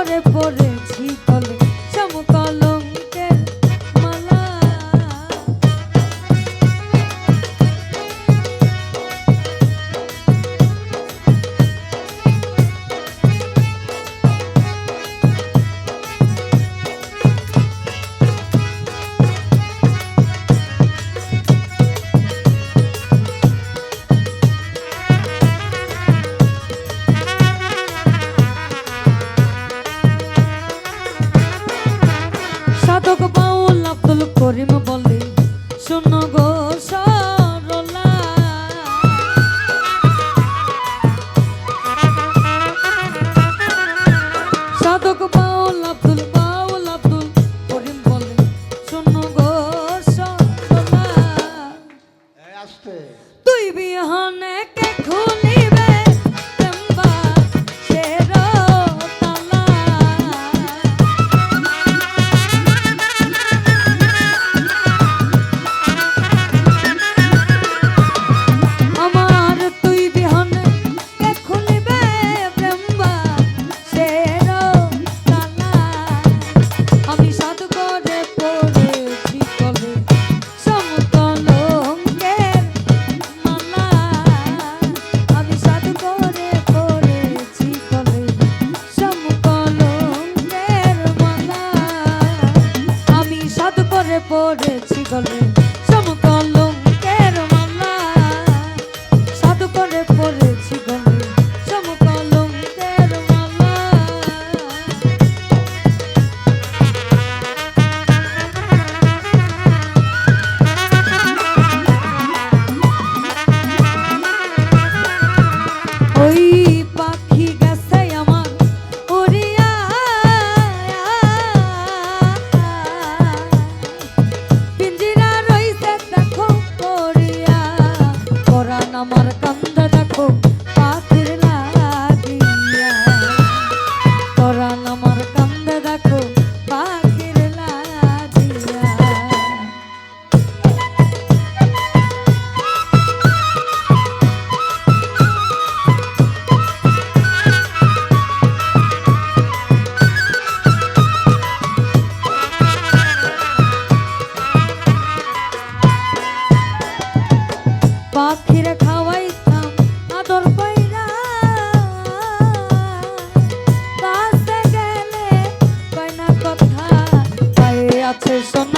পরে পড়েছি তলে সমতল পাখির খাওয়াইতাম আদর পাইরা বাসে গেলে পাইনা কথা পায়ে আছে সোনা।